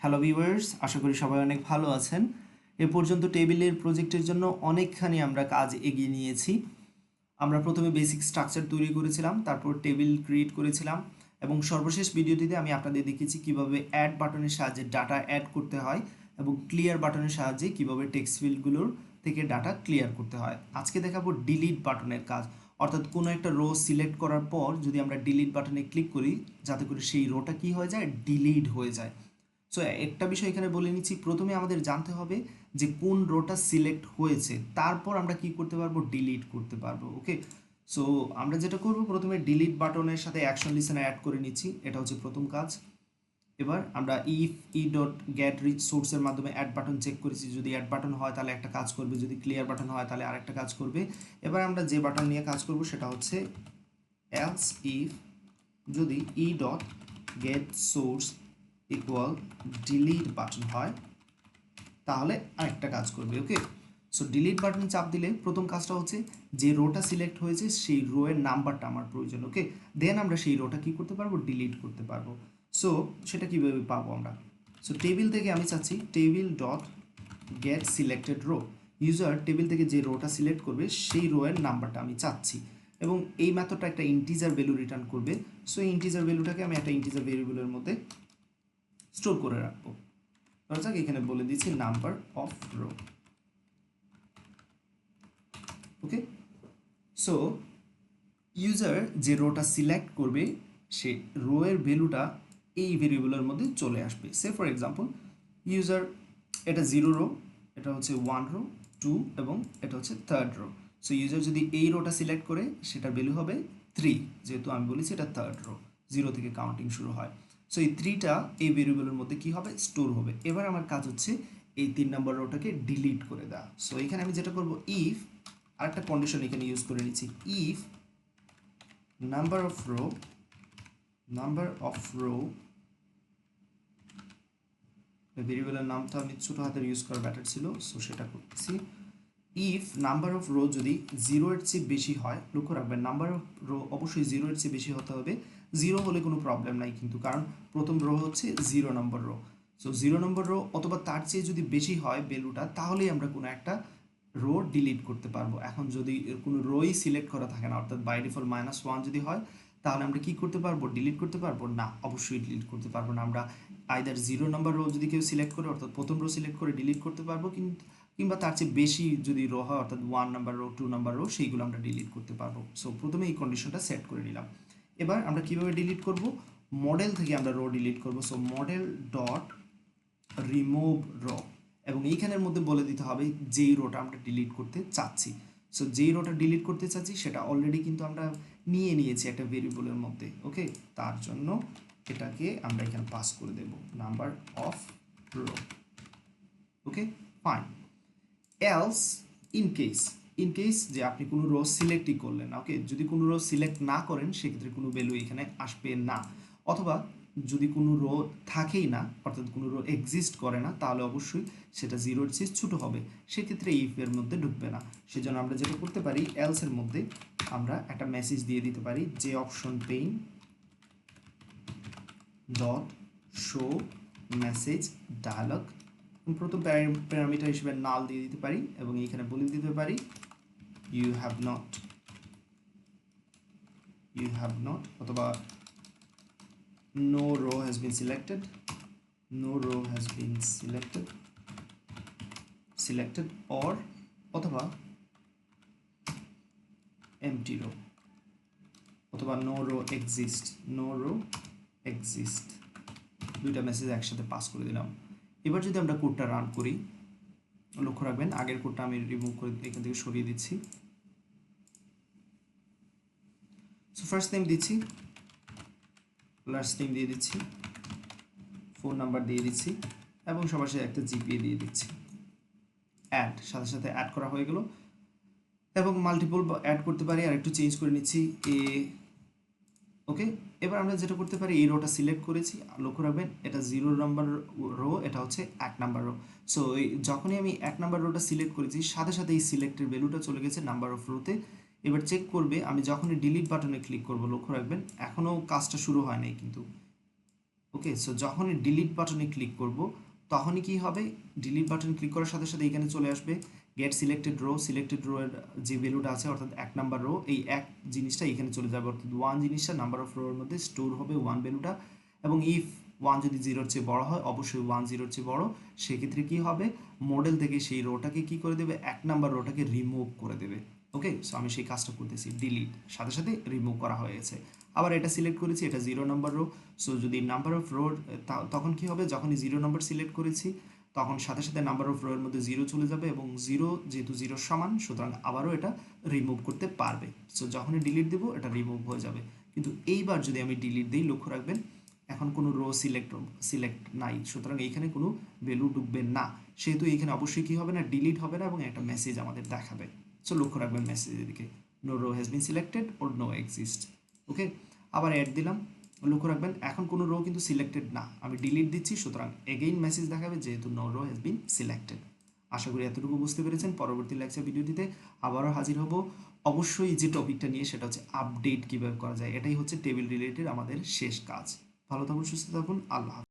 Hello viewers আশা করি সবাই অনেক ভালো আছেন। এ পর্যন্ত টেবিলের প্রজেক্টের জন্য অনেকখানি আমরা কাজ এগিয়ে নিয়েছি। আমরা প্রথমে বেসিক স্ট্রাকচার তৈরি করেছিলাম, তারপর টেবিল ক্রিয়েট করেছিলাম এবং সর্বশেষ ভিডিওটিতে আমি আপনাদের দেখিয়েছি কীভাবে অ্যাড বাটনের সাহায্যে ডাটা অ্যাড করতে হয় এবং ক্লিয়ার বাটনের সাহায্যে কীভাবে টেক্সট ফিল্ডগুলোর থেকে ডাটা ক্লিয়ার করতে হয়। আজকে দেখাবো ডিলিট বাটনের কাজ। অর্থাৎ কোনো একটা রো সিলেক্ট করার পর যদি আমরা ডিলিট বাটনে ক্লিক করি, যাতে করে সেই রোটা কি হয়ে যায়? ডিলিট হয়ে যায়। সো একটা বিষয় এখানে বলে নিচ্ছি। প্রথমে আমাদের জানতে হবে যে কোন রোটা সিলেক্ট হয়েছে। তারপর আমরা কি করতে পারব? ডিলিট করতে পারব, ওকে? সো আমরা যেটা করব, প্রথমে ডিলিট বাটনের সাথে অ্যাকশন লিসেন অ্যাড করে নিচ্ছি। এটা হচ্ছে প্রথম কাজ। এবার আমরা if e dot get rich সোর্সের মাধ্যমে অ্যাড বাটন চেক করেছি। যদি অ্যাড বাটন হয়, তাহলে একটা কাজ করবে। যদি ক্লিয়ার বাটন হয়, তাহলে আরেকটা কাজ করবে। এবার আমরা যে বাটন নিয়ে কাজ করব, সেটা হচ্ছে এলস ইফ যদি e dot get source equal delete button হয়, তাহলে আরেকটা কাজ করবে ওকে সো ডিলিট বাটন চাপ দিলে প্রথম কাজটা হচ্ছে যে রোটা সিলেক্ট হয়েছে, সেই রো এর নাম্বারটা আমার প্রয়োজন ওকে দেন আমরা সেই রোটা কি করতে পারব? ডিলিট করতে পারব। সো সেটা কীভাবে পাবো আমরা? সো টেবিল থেকে আমি চাচ্ছি table dot get selected row user table থেকে যে রোটা সিলেক্ট করবে, সেই রো এর নাম্বারটা আমি চাচ্ছি। এবং এই মেথডটা একটা ইন্টিজার ভ্যালু রিটার্ন করবে। সো ইন্টিজার ভ্যালুটাকে আমি একটা ইন্টিজার ভেরিয়েবলের মধ্যে স্টোর করে রাখব। ধরা যাক এখানে বলে দিচ্ছি number of row. Okay? So, user যে রোটা সিলেক্ট করবে, সে রো এর ভ্যালুটা এই ভেরিয়েবলের মধ্যে চলে আসবে। সে, ফর এক্সাম্পল, ইউজার, এটা জিরো রো, এটা হচ্ছে ওয়ান রো, টু, এবং এটা হচ্ছে থার্ড রো। সো, ইউজার যদি এই রোটা সিলেক্ট করে, সেটার ভ্যালু হবে থ্রি, যেহেতু আমি বলেছি এটা থার্ড রো। জিরো থেকে কাউন্টিং শুরু হয়। সো এই থ্রিটা এই ভেরিয়েবলের মধ্যে কি হবে? স্টোর হবে। এবার আমার কাজ হচ্ছে এই তিন নম্বর রোটাকে ডিলিট করে দেওয়া। সো এখানে আমি যেটা করব ইফ আরেকটা কন্ডিশন এখানে ইউজ করে নিচ্ছি। If number of row number of row ভেরিয়েবলের নামটা আমি ছোটো হাতের ইউজ করা ব্যাটার ছিল সো সেটা করতেছি। ইফ নাম্বার অফ রো যদি জিরো এর চেয়ে বেশি হয়, লক্ষ্য রাখবেন নাম্বার অফ রো অবশ্যই জিরো এর চেয়ে বেশি হতে হবে। জিরো হলে কোনো প্রবলেম নাই কিন্তু, কারণ প্রথম রো হচ্ছে zero number row so zero number row অথবা তার চেয়ে যদি বেশি হয় ভ্যালুটা তাহলেই আমরা কোনো একটা রো ডিলিট করতে পারব। এখন যদি কোনো রোই সিলেক্ট করা থাকে না, অর্থাৎ বাই ডিফল্ট মাইনাস ওয়ান যদি হয়, তাহলে আমরা কি করতে পারব? ডিলিট করতে পারব? না, অবশ্যই ডিলিট করতে পারব না। আমরা আইদার জিরো নাম্বার রো যদি কেউ সিলেক্ট করে, অর্থাৎ প্রথম রো সিলেক্ট করে ডিলিট করতে পারব কিন্তু কিংবা তার চেয়ে বেশি যদি রো হয়, অর্থাৎ one number row two number row সেইগুলো আমরা ডিলিট করতে পারব। সো প্রথমে এই কন্ডিশনটা সেট করে নিলাম। এবার আমরা কীভাবে ডিলিট করব? মডেল থেকে আমরা রো ডিলিট করব। So model dot remove row এবং এইখানের মধ্যে বলে দিতে হবে যেই রোটা আমরা ডিলিট করতে চাচ্ছি। সো যেই রোটা ডিলিট করতে চাচ্ছি সেটা অলরেডি কিন্তু আমরা নিয়ে নিয়েছি একটা ভেরিয়েবলের মধ্যে ওকে তার জন্য এটাকে আমরা এখানে পাস করে দেব। Number of row okay fine else in case in case যে আপনি কোনো রো সিলেক্টই করলেন ওকে যদি কোনো রো সিলেক্ট না করেন, সেক্ষেত্রে কোনো ভ্যালু এখানে আসবে না। অথবা যদি কোনো রো থাকেই না, অর্থাৎ কোনো রো এক্সিস্ট করে না, তাহলে অবশ্যই সেটা জিরোর চেয়ে ছোটো হবে। সেক্ষেত্রে ইফের মধ্যে ঢুকবে না। সেজন্য আমরা যেটা করতে পারি এলসের মধ্যে আমরা একটা মেসেজ দিয়ে দিতে পারি, যে option pane dot show message dialog প্রথম প্যারামিটার হিসেবে নাল দিয়ে দিতে পারি এবং এখানে বলে দিতে পারি you have not you have not অথবা, no row has been selected. No row has been selected. Selected or, অথবা, empty row. অথবা, no row exist. No row exist. দুইটা মেসেজ একসাথে পাস করে দিলাম। এবার যদি আমরা কোডটা রান করি, লক্ষ্য রাখবেন, আগের কোডটা আমি রিমুভ করে এখান থেকে সরিয়ে দিচ্ছি। সো ফার্স্ট নেম দিচ্ছি লাস্ট নেম দিয়ে দিচ্ছি ফোন নাম্বার দিয়ে দিচ্ছি, এবং সবার সাথে একটা জিপিএ দিয়ে দিচ্ছি। অ্যাড সাথে সাথে অ্যাড করা হয়ে গেল। এবং মাল্টিপল অ্যাড করতে পারি, আর একটু চেঞ্জ করে নিচ্ছি এ ওকে এবার আমরা যেটা করতে পারি, এই রোটা সিলেক্ট করেছি। লক্ষ্য রাখবেন, এটা জিরো নাম্বার রো এটা হচ্ছে এক নাম্বার রো সো যখনই আমি এক নাম্বার রোটা সিলেক্ট করেছি, সাথে সাথে এই সিলেক্টের ভ্যালুটা চলে গেছে নাম্বার অফ রোতে এবার চেক করবে, আমি যখনই ডিলিট বাটনে ক্লিক করব, লক্ষ্য রাখবেন এখনও কাজটা শুরু হয় নাই কিন্তু। ওকে সো যখনই ডিলিট বাটনে ক্লিক করব, তখনই কি হবে? ডিলিট বাটন ক্লিক করার সাথে সাথে এখানে চলে আসবে get selected row selected row এর যে ভ্যালুটা আছে, অর্থাৎ এক নাম্বার রো এই এক জিনিসটা এখানে চলে যাবে। অর্থাৎ ওয়ান জিনিসটা নাম্বার অফ রোর মধ্যে স্টোর হবে ওয়ান ভ্যালুটা এবং ইফ ওয়ান যদি জিরোর চেয়ে বড় হয়, অবশ্যই ওয়ান জিরোর চেয়ে বড়। সেক্ষেত্রে কি হবে? মডেল থেকে সেই রোটাকে কি করে দেবে? এক নাম্বার রোটাকে রিমুভ করে দেবে। ওকে সো আমি সেই কাজটা করতেছি ডিলিট সাথে সাথে রিমুভ করা হয়েছে আবার এটা সিলেক্ট করেছি, এটা জিরো নাম্বার রো সো যদি নাম্বার অফ রোড তখন কি হবে? যখনই জিরো নাম্বার সিলেক্ট করেছি, তখন সাথে সাথে নাম্বার অফ রোয়ের মধ্যে জিরো চলে যাবে এবং জিরো যেহেতু জিরোর সমান, সুতরাং আবারও এটা রিমুভ করতে পারবে। সো যখনই ডিলিট দেবো, এটা রিমুভ হয়ে যাবে। কিন্তু এইবার যদি আমি ডিলিট দিই, লক্ষ্য রাখবেন, এখন কোনো রো সিলেক্ট সিলেক্ট নাই। সুতরাং এইখানে কোনো ভ্যালু ঢুকবে না। সেহেতু এইখানে অবশ্যই কী হবে না ডিলিট হবে না এবং একটা মেসেজ আমাদের দেখাবে। সো লক্ষ্য রাখবেন মেসেজের দিকে no row has been selected or no exist okay আবার অ্যাড দিলাম লক্ষ্য রাখবেন এখন কোনো রো কিন্তু সিলেক্টেড না। আমি ডিলিট দিচ্ছি, সুতরাং এগেইন মেসেজ দেখাবে যেহেতু no row has been selected আশা করি এতটুকু বুঝতে পেরেছেন। পরবর্তী লেকচার ভিডিওটিতে আবারও হাজির হব। অবশ্যই যে টপিকটা নিয়ে, সেটা হচ্ছে আপডেট কীভাবে করা যায়, এটাই হচ্ছে টেবিল রিলেটেড আমাদের শেষ কাজ। ভালো থাকুন, সুস্থ থাকুন, আল্লাহ।